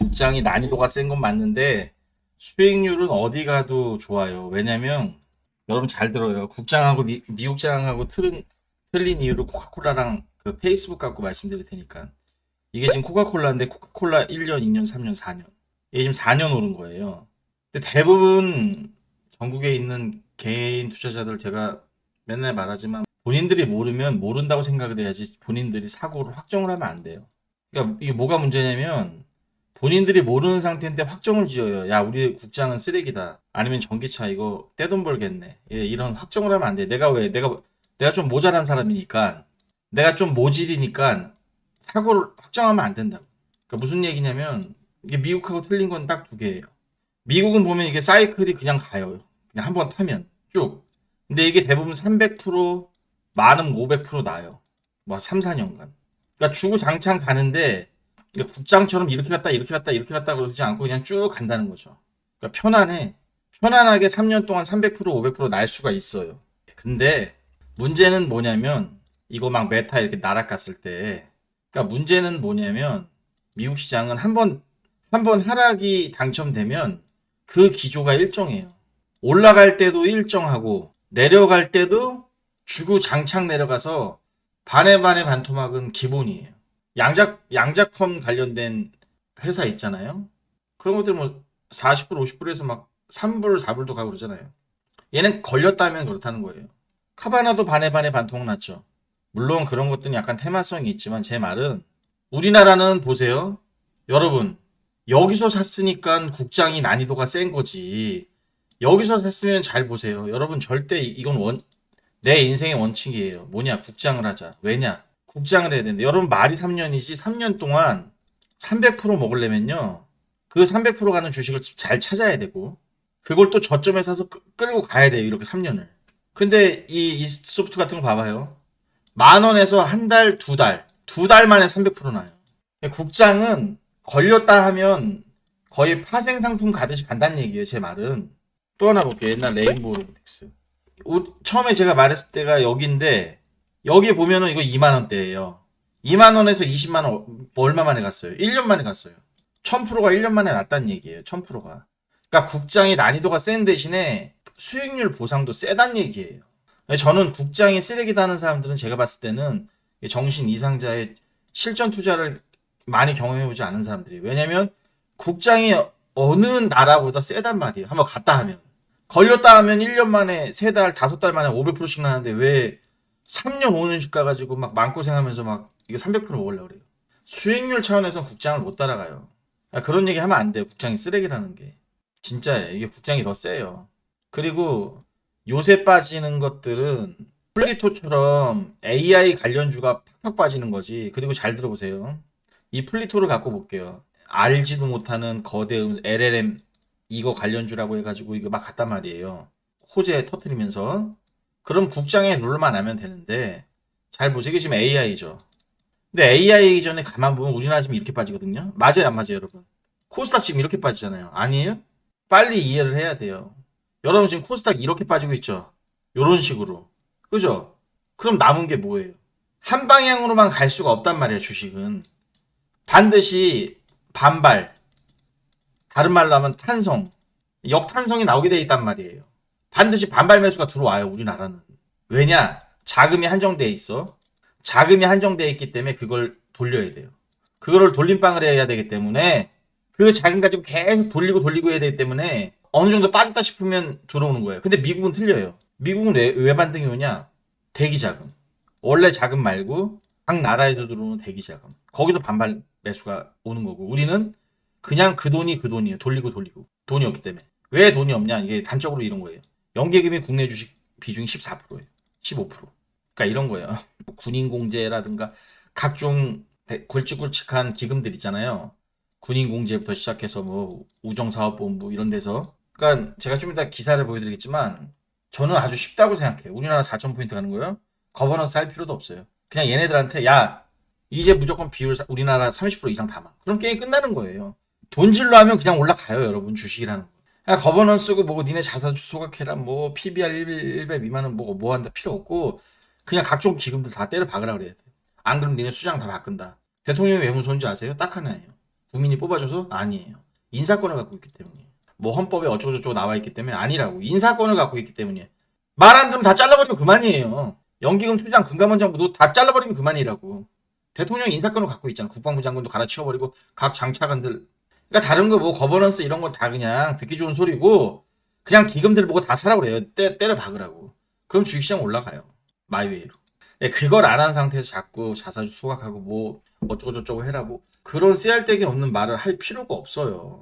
국장이 난이도가 센 건 맞는데 수익률은 어디 가도 좋아요. 왜냐면 여러분 잘 들어요. 국장하고 미, 미국장하고 틀은, 틀린 이유를 코카콜라랑 그 페이스북 갖고 말씀드릴 테니까. 이게 지금 코카콜라인데 코카콜라 1년, 2년, 3년, 4년. 이게 지금 4년 오른 거예요. 근데 대부분 전국에 있는 개인 투자자들 제가 맨날 말하지만 본인들이 모르면 모른다고 생각을 해야지 본인들이 사고를 확정을 하면 안 돼요. 그러니까 이게 뭐가 문제냐면 본인들이 모르는 상태인데 확정을 지어요. 야, 우리 국장은 쓰레기다. 아니면 전기차 이거 떼돈 벌겠네. 예, 이런 확정을 하면 안 돼. 내가 왜 내가 내가 좀 모자란 사람이니까 내가 좀 모질이니까 사고를 확정하면 안 된다고. 그러니까 무슨 얘기냐면 이게 미국하고 틀린 건 딱 두 개예요. 미국은 보면 이게 사이클이 그냥 가요. 그냥 한 번 타면 쭉. 근데 이게 대부분 300% 많으면 500% 나요. 뭐 3, 4년간. 그러니까 주구장창 가는데 그러니까 국장처럼 이렇게 갔다 이렇게 갔다 이렇게 갔다 그러지 않고 그냥 쭉 간다는 거죠. 그러니까 편안해. 편안하게 3년 동안 300% 500%날 수가 있어요. 근데 문제는 뭐냐면 이거 막 메타 이렇게 날아갔을 때 그러니까 문제는 뭐냐면 미국 시장은 한번 한 번 하락이 당첨되면 그 기조가 일정해요. 올라갈 때도 일정하고 내려갈 때도 주구장창 내려가서 반의 반의 반토막은 기본이에요. 양작 양작컴 관련된 회사 있잖아요. 그런 것들 뭐 40% 50%에서 막 3불 4불도 가고 그러잖아요. 얘는 걸렸다면 그렇다는 거예요. 카바나도 반의 반의 반토막 났죠. 물론 그런 것들은 약간 테마성이 있지만 제 말은 우리나라는 보세요. 여러분 여기서 샀으니까 국장이 난이도가 센 거지. 여기서 샀으면 잘 보세요. 여러분 절대 이- 이건 원, 내 인생의 원칙이에요. 뭐냐? 국장을 하자. 왜냐? 국장을 해야 되는데 여러분 말이 3년이지 3년 동안 300% 먹으려면요. 그 300% 가는 주식을 잘 찾아야 되고 그걸 또 저점에 사서 끄- 끌고 가야 돼요. 이렇게 3년을. 근데 이 이스트소프트 같은 거 봐봐요. 만 원에서 한 달, 두 달, 두 달 만에 300% 나요. 국장은 걸렸다 하면 거의 파생 상품 가듯이 간다는 얘기예요. 제 말은. 또 하나 볼게요. 옛날 레인보우 로보틱스. 우- 처음에 제가 말했을 때가 여기인데 여기 보면은 이거 2만 원대예요. 2만 원에서 20만 원 어- 얼마 만에 갔어요? 1년 만에 갔어요. 1000%가 1년 만에 났다는 얘기예요. 1000%가. 그러니까 국장이 난이도가 센 대신에 수익률 보상도 세단 얘기예요. 저는 국장이 쓰레기다 하는 사람들은 제가 봤을 때는 정신 이상자의 실전 투자를 많이 경험해보지 않은 사람들이에요. 왜냐면 국장이 어느 나라보다 세단 말이에요. 한번 갔다 하면. 걸렸다 하면 1년 만에 3달, 5달 만에 500%씩 나는데 왜 3년, 5년씩 가가지고 막 마음고생하면서 막 이거 300% 먹으려고 그래요. 수익률 차원에서 국장을 못 따라가요. 아, 그런 얘기 하면 안 돼요. 국장이 쓰레기라는 게. 진짜예요. 이게 국장이 더 세요. 그리고 요새 빠지는 것들은 플리토처럼 AI 관련주가 팍팍 빠지는 거지. 그리고 잘 들어보세요. 이 플리토를 갖고 볼게요. 알지도 못하는 거대 음- LLM 이거 관련주라고 해가지고 이거 막 갔단 말이에요. 호재 터트리면서. 그럼 국장의 룰만 하면 되는데 잘 보세요. 이게 지금 AI죠. 근데 AI 전에 가만 보면 우리나라 지금 이렇게 빠지거든요. 맞아요, 안 맞아요, 여러분? 코스닥 지금 이렇게 빠지잖아요. 아니에요? 빨리 이해를 해야 돼요. 여러분 지금 코스닥 이렇게 빠지고 있죠. 요런 식으로. 그죠? 그럼 남은 게 뭐예요? 한 방향으로만 갈 수가 없단 말이에요, 주식은. 반드시 반발. 다른 말로 하면 탄성. 역탄성이 나오게 돼 있단 말이에요. 반드시 반발 매수가 들어와요, 우리나라는. 왜냐? 자금이 한정돼 있어. 자금이 한정돼 있기 때문에 그걸 돌려야 돼요. 그거를 돌림방을 해야 되기 때문에 그 자금 가지고 계속 돌리고 돌리고 해야 되기 때문에 어느 정도 빠졌다 싶으면 들어오는 거예요. 근데 미국은 틀려요. 미국은 왜, 왜 반등이 오냐? 대기 자금. 원래 자금 말고 각 나라에서 들어오는 대기 자금. 거기서 반발 매수가 오는 거고 우리는 그냥 그 돈이 그 돈이에요. 돌리고 돌리고. 돈이 없기 때문에. 왜 돈이 없냐? 이게 단적으로 이런 거예요. 연계금이 국내 주식 비중이 14%예요. 15%. 그러니까 이런 거예요. 군인 공제라든가 각종 대- 굵직굵직한 기금들 있잖아요. 군인 공제부터 시작해서 뭐 우정사업본부 이런 데서. 그러니까 제가 좀 이따 기사를 보여드리겠지만 저는 아주 쉽다고 생각해요. 우리나라 4,000포인트 가는 거예요. 거버넌스 할 필요도 없어요. 그냥 얘네들한테 야 이제 무조건 비율 사- 우리나라 30% 이상 담아. 그럼 게임 끝나는 거예요. 돈질로 하면 그냥 올라가요, 여러분. 주식이라는 거. 그냥 거버넌스고 뭐고 니네 자산 소각해라 뭐 PBR 1배, 1배 미만은 뭐고 뭐 한다 필요 없고 그냥 각종 기금들 다 때려 박으라 그래야 돼. 안 그러면 니네 수장 다 바꾼다. 대통령이 왜 무서운지 아세요? 딱 하나예요. 국민이 뽑아줘서 아니에요. 인사권을 갖고 있기 때문이에요. 뭐 헌법에 어쩌고저쩌고 나와 있기 때문에 아니라고. 인사권을 갖고 있기 때문이에요. 말 안 들으면 다 잘라버리면 그만이에요. 연기금 수장, 금감원장부도 다 잘라버리면 그만이라고. 대통령 인사권을 갖고 있잖아. 국방부 장관도 갈아치워버리고 각 장차관들. 그러니까 다른 거 뭐 거버넌스 이런 건 다 그냥 듣기 좋은 소리고 그냥 기금들 보고 다 사라고 그래요. 때, 때려 박으라고. 그럼 주식시장 올라가요. 마이웨이로. 예, 그걸 안 한 상태에서 자꾸 자사주 소각하고 뭐 어쩌고저쩌고 해라고 그런 쓰잘데기 없는 말을 할 필요가 없어요.